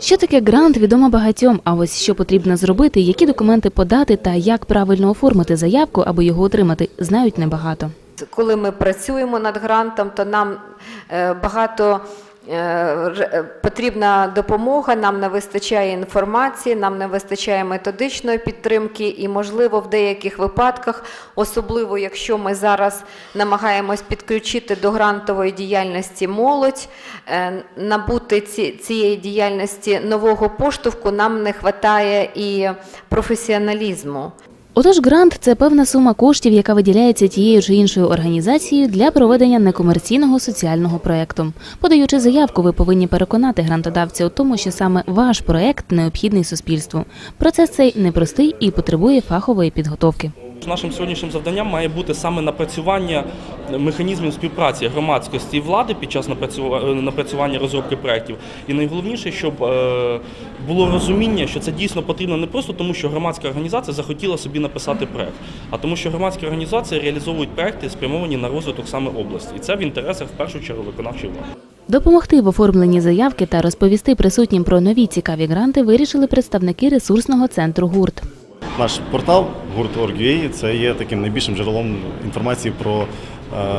Що таке грант, відомо багатьом. А ось що потрібно зробити, які документи подати та як правильно оформити заявку, аби його отримати, знають небагато. Коли ми працюємо над грантом, то нам е, багато потрібна допомога, нам не вистачає інформації, нам не вистачає методичної підтримки, і, можливо, в деяких випадках, особливо якщо ми зараз намагаємось підключити до грантової діяльності молодь, е, набути цієї діяльності нового поштовху, нам не вистачає і професіоналізму. Отож, грант це певна сума коштів, яка виділяється тією чи іншою організацією для проведення некомерційного соціального проекту. Подаючи заявку, ви повинні переконати грантодавця у тому, що саме ваш проект необхідний суспільству. Процес цей непростий і потребує фахової підготовки. Нашим сьогоднішнім завданням має бути саме напрацювання механізмів співпраці громадськості і влади під час напрацювання розробки проєктів. І найголовніше, щоб е, було розуміння, що це дійсно потрібно не просто тому, що громадська організація захотіла собі написати проєкт, а тому, що громадські організації реалізовують проєкти, спрямовані на розвиток саме області. І це в інтересах в першу чергу виконавчої влади. Допомогти в оформленні заявки та розповісти присутнім про нові цікаві гранти вирішили представники ресурсного центру ГУРТ. Наш портал гурт.org.ua – це є таким найбільшим джерелом інформації про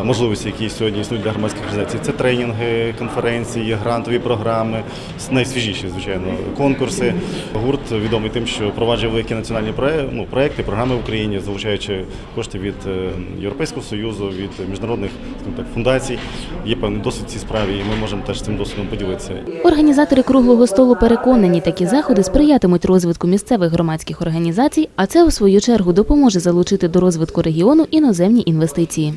е, можливості, які сьогодні існують для громадських організацій. Це тренінги, конференції, грантові програми, найсвіжіші, звичайно, конкурси. Гурт відомий тим, що впроваджує великі національні ну, проекти, програми в Україні, залучаючи кошти від е, Європейського Союзу, від міжнародних так, фундацій. Є певний досвід в цій справі, і ми можемо теж цим досвідом поділитися. Організатори круглого столу переконані, такі заходи сприятимуть розвитку місцевих громадських організацій, а це у свою чергу допоможе залучити до розвитку регіону іноземні інвестиції.